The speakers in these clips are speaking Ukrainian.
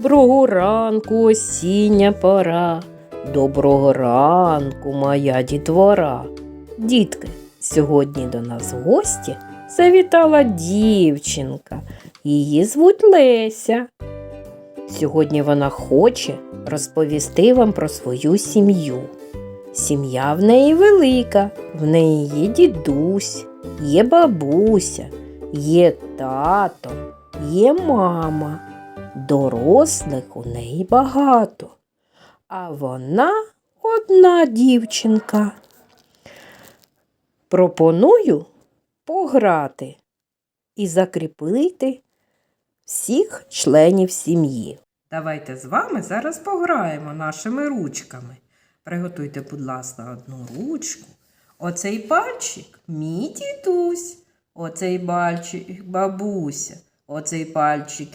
Доброго ранку, осіння пора. Доброго ранку, моя дітвора. Дітки, сьогодні до нас в гості завітала дівчинка. Її звуть Леся. Сьогодні вона хоче розповісти вам про свою сім'ю. Сім'я в неї велика, в неї є дідусь, є бабуся, є тато, є мама. Дорослих у неї багато, а вона одна дівчинка. Пропоную пограти і закріпити всіх членів сім'ї. Давайте з вами зараз пограємо нашими ручками. Приготуйте, будь ласка, одну ручку. Оцей пальчик мій дідусь, оцей пальчик бабуся, оцей пальчик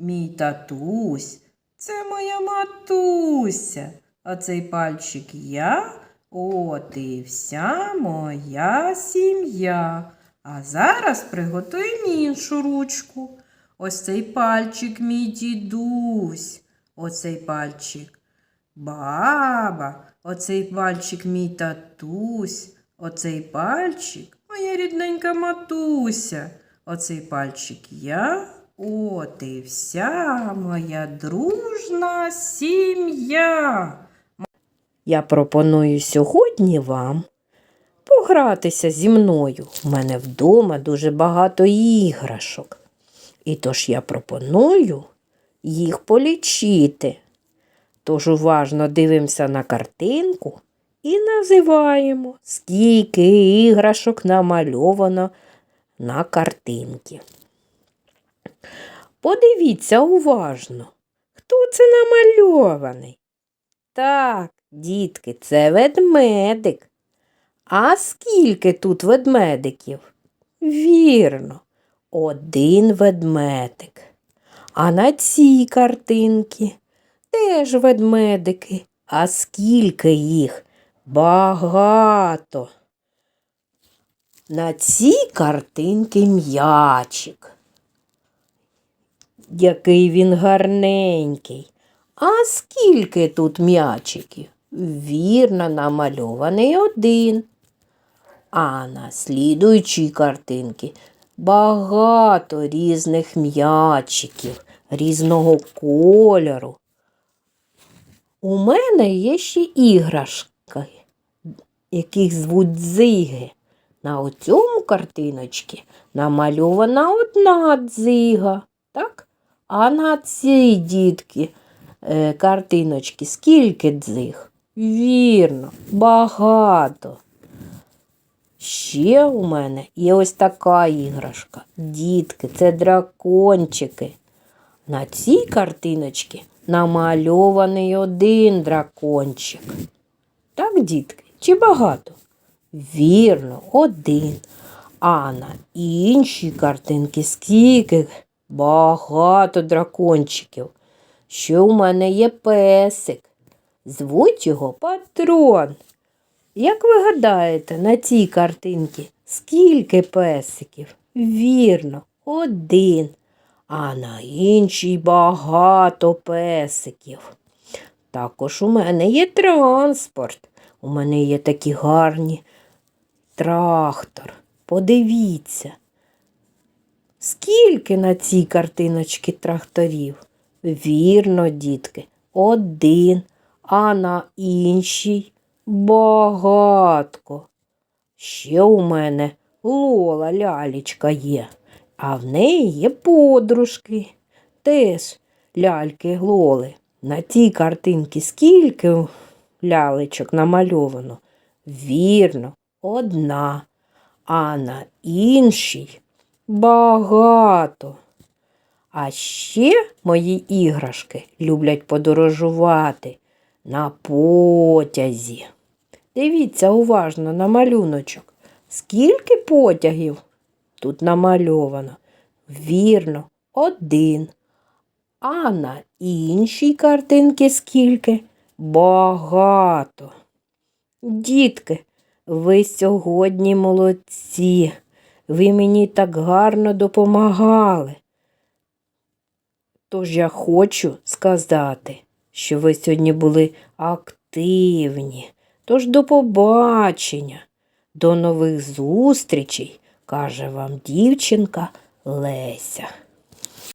мій татусь. Це моя матуся. Оцей пальчик я, от і вся моя сім'я. А зараз приготуємо іншу ручку. Ось цей пальчик мій дідусь, оцей пальчик баба, оцей пальчик мій татусь, оцей пальчик моя рідненька матуся, оцей пальчик я, от і вся моя дружна сім'я. Я пропоную сьогодні вам погратися зі мною. У мене вдома дуже багато іграшок. І тож я пропоную їх полічити. Тож уважно дивимося на картинку і називаємо, скільки іграшок намальовано на картинці. Подивіться уважно, хто це намальований. Так, дітки, це ведмедик. А скільки тут ведмедиків? Вірно, один ведмедик. А на цій картинці теж ведмедики. А скільки їх? Багато. На цій картинці м'ячик. Який він гарненький. А скільки тут м'ячиків? Вірно, намальований один. А на слідуючій картинці багато різних м'ячиків різного кольору. У мене є ще іграшки, яких звуть дзиги. На оцьому картиночці намальована одна дзига, так? А на цій дітки е, картиночки скільки дзиг? Вірно, багато. Ще у мене є ось така іграшка. Дітки, це дракончики. На цій картиночці намальований один дракончик. Так, дітки, чи багато? Вірно, один. А на іншій картинці скільки багато дракончиків. Ще у мене є песик. Звуть його патрон. Як ви гадаєте, на цій картинці скільки песиків? Вірно, один, а на іншій багато песиків. Також у мене є транспорт. У мене є такі гарні трактор. Подивіться. Скільки на цій картиночці тракторів? Вірно, дітки, один, а на іншій багатко. Ще у мене Лола лялечка є, а в неї є подружки. Теж ляльки Лоли. На тій картинці скільки лялечок намальовано? Вірно, одна, а на іншій багато. А ще мої іграшки люблять подорожувати на потязі. Дивіться уважно на малюночок. Скільки потягів тут намальовано? Вірно, один. А на іншій картинці скільки? Багато. Дітки, ви сьогодні молодці. Ви мені так гарно допомагали. Тож я хочу сказати, що ви сьогодні були активні. Тож до побачення, до нових зустрічей, каже вам дівчинка Леся.